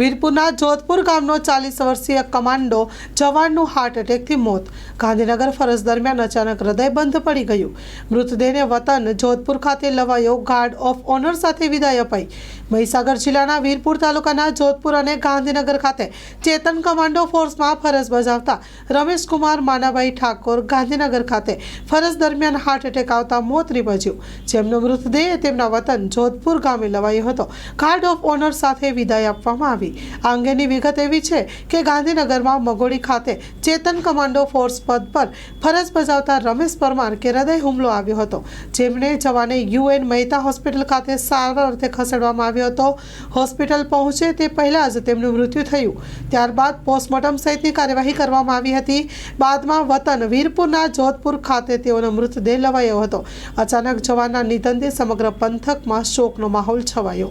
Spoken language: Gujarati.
વીરપુરના જોધપુર ગામનો ચાલીસ વર્ષીય કમાન્ડો જવાનનું હાર્ટ એટેકથી મોત. ગાંધીનગર ફરજ દરમિયાન અચાનક હૃદય બંધ પડી ગયું. મૃતદેહને વતન જોધપુર ખાતે લવાયો ગાર્ડ ઓફ ઓનર સાથે વિદાય અપાઈ. મહીસાગર જિલ્લાના વીરપુર તાલુકાના જોધપુર અને ગાંધીનગર ખાતે ચેતન કમાન્ડો ફોર્સમાં ફરજ બજાવતા રમેશકુમાર માનાભાઈ ઠાકોર ગાંધીનગર ખાતે ફરજ દરમિયાન હાર્ટ એટેક આવતા મોત નીપજ્યું. જેમનો મૃતદેહ તેમના વતન જોધપુર ગામે લવાયો હતો. ગાર્ડ ઓફ ઓનર સાથે વિદાય આપવામાં આવી. આ અંગેની વિગત એવી છે કે ગાંધીનગરમાં મગોડી ખાતે ચેતન કમાન્ડો ફોર્સ પદ પર ફરજ બજાવતા રમેશ પરમાર કે હૃદય હુમલો આવ્યો હતો. જેમને જવાને યુએન મહેતા હોસ્પિટલ ખાતે સારવાર અર્થે ખસેડવામાં આવ્યો હતો. હોસ્પિટલ પહોંચે તે પહેલાં જ તેમનું મૃત્યુ થયું. ત્યારબાદ પોસ્ટમોર્ટમ સહિતની કાર્યવાહી કરવામાં આવી હતી. બાદમાં વતન વીરપુરના જોધપુર ખાતે તેઓનો મૃતદેહ લવાયો હતો. અચાનક જવાનના નિધનથી સમગ્ર પંથકમાં શોકનો માહોલ છવાયો.